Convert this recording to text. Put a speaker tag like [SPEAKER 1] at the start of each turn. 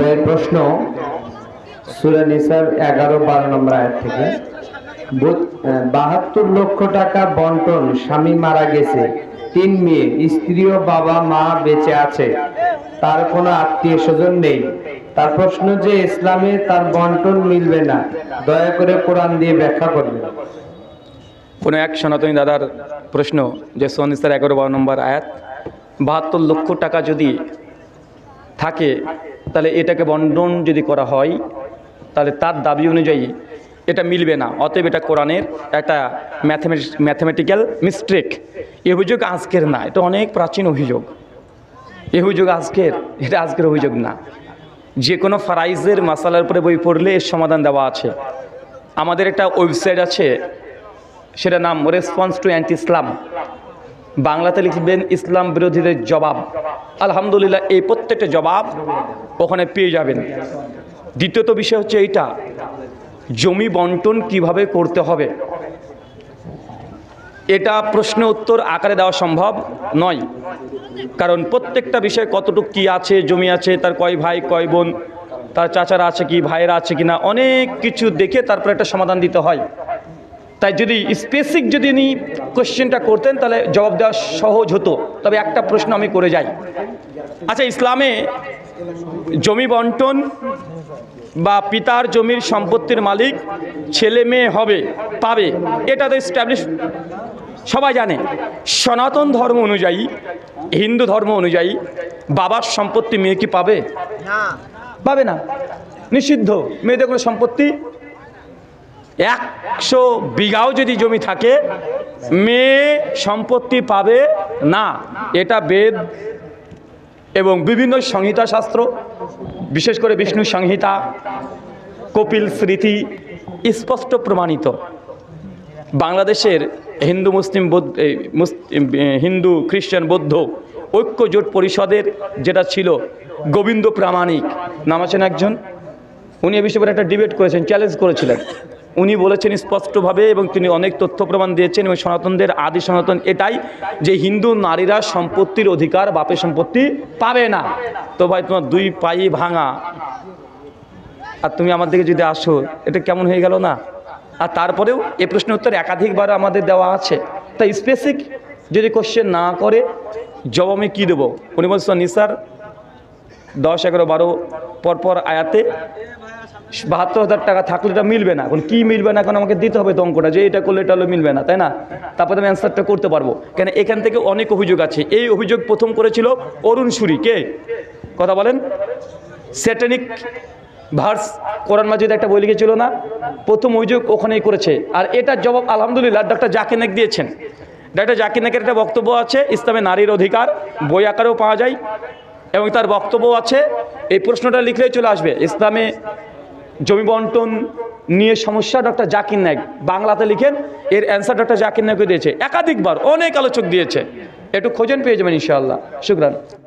[SPEAKER 1] ভাইয়ের প্রশ্ন সুরা নিসার এগারো, বারো নম্বর আয়াত থেকে। বাহাত্তর লক্ষ টাকা বন্টন, স্বামী মারা গেছে, তিন মেয়ে, স্ত্রী ও বাবা, মা বেঁচে আছে, তার কোনো আত্মীয় স্বজন নেই। তার প্রশ্ন যে, ইসলামে তার বন্টন মিলবে না, দয়া করে কোরআন দিয়ে ব্যাখ্যা করবেন
[SPEAKER 2] কোনো এক সনাতনী দাদার প্রশ্ন যে সোনিস্তার এগারো, বারো নম্বর আয়াত, বাহাত্তর লক্ষ টাকা যদি থাকে, তাহলে এটাকে বন্টন যদি করা হয়, তাহলে তার দাবি অনুযায়ী এটা মিলবে না। অতএব এটা কোরআনের একটা ম্যাথমেটিক্স ম্যাথমেটিক্যাল মিস্টেক এ অভিযোগ আজকের না, এটা অনেক প্রাচীন অভিযোগ। এ অভিযোগ আজকের, এটা আজকের অভিযোগ না। যে কোনো ফারাইজের মাসালার উপরে বই পড়লে এর সমাধান দেওয়া আছে। আমাদের একটা ওয়েবসাইট আছে সেটা নাম রেসপন্স টু অ্যান্টি ইসলাম বাংলাতে লিখবেন, ইসলাম বিরোধীদের জবাব। আলহামদুলিল্লাহ, এই প্রত্যেকটা জবাব ওখানে পেয়ে যাবেন। দ্বিতীয়ত বিষয় হচ্ছে এইটা, জমি বন্টন কীভাবে করতে হবে? এটা প্রশ্ন উত্তর আকারে দেওয়া সম্ভব নয়। কারণ প্রত্যেকটা বিষয় কতটুকু কি আছে, জমি আছে, তার কয় ভাই, কয় বোন, তার চাচারা আছে কি, ভাইয়েরা আছে কি না অনেক কিছু দেখে তারপর একটা সমাধান দিতে হয়। তাই যদি স্পেসিক যদি উনি কোশ্চেনটা করতেন তাহলে জবাব দেওয়া সহজ হতো। তবে একটা প্রশ্ন আমি করে যাই। আচ্ছা ইসলামে জমি বন্টন বা পিতার জমির সম্পত্তির মালিক ছেলে মেয়ে হবে পাবে এটা তো স্ট্যাবলিশ সবাই জানে। সনাতন ধর্ম অনুযায়ী হিন্দু ধর্ম অনুযায়ী বাবার সম্পত্তি মেয়ে কি পাবে? পাবে না। নিষিদ্ধ। মেয়েদের কোনো সম্পত্তি একশো বিঘাও যদি জমি থাকে, মেয়ে সম্পত্তি পাবে না। এটা বেদ এবং বিভিন্ন সংহিতা শাস্ত্র, বিশেষ করে বিষ্ণু সংহিতা, কপিল স্মৃতি স্পষ্ট প্রমাণিত। বাংলাদেশের হিন্দু, মুসলিম হিন্দু, খ্রিস্টান, বৌদ্ধ ঐক্য জোট পরিষদের যেটা ছিল গোবিন্দ প্রামাণিক, নাম আছেন একজন, উনি এ বিষয়ে একটা ডিবেট করেছেন চ্যালেঞ্জ করেছিলেন। উনি বলেছেন স্পষ্টভাবে এবং তিনি অনেক তথ্য প্রমাণ দিয়েছেন এবং সনাতনদের আদি সনাতন এটাই যে হিন্দু নারীরা সম্পত্তির অধিকার, বাপের সম্পত্তি পাবে না। তো ভাই, তোমার দুই পাই ভাঙা। আর তুমি আমার দিকে যদি আসো, এটা কেমন হয়ে গেল না? আর তারপরেও এ প্রশ্নের উত্তর একাধিকবার আমাদের দেওয়া আছে। তাই স্পেসিক যদি কোশ্চেন না করে জব আমি কী দেবো? উনি বলছেন নিসার দশ, এগারো, বারো, পরপর আয়াতে বাহাত্তর হাজার টাকা থাকলে এটা মিলবে না। এখন কী মিলবে না? এখন আমাকে দিতে হবে তো অঙ্কটা, যে এটা করলে এটা হলে মিলবে না, তাই না? তারপরে আমি অ্যান্সারটা করতে পারব। কেন এখান থেকে অনেক অভিযোগ আছে। এই অভিযোগ প্রথম করেছিল অরুণ সুরি। কে? কথা বলেন। স্যাটানিক ভার্স কোরআন মাজিদ একটা বই লিখেছিল না? প্রথম অভিযোগ ওখানেই করেছে। আর এটার জবাব আলহামদুলিল্লাহ ডাক্তার জাকির নাক দিয়েছেন। ডাক্তার জাকির নাকের একটা বক্তব্য আছে, ইসলামে নারীর অধিকার, বই আকারেও পাওয়া যায়। এবং তার বক্তব্য আছে, এই প্রশ্নটা লিখলেই চলে আসবে। ইসলামে জমি বন্টন নিয়ে সমস্যা ডক্টর জাকির নায়ক। বাংলাতে লিখেন, এর অ্যান্সার ডক্টর জাকির নায়ককে দিয়েছে। একাধিকবার অনেক আলোচক দিয়েছে। একটু খোঁজেন পেয়ে যাবেন ইনশাআল্লাহ। শুক্রান।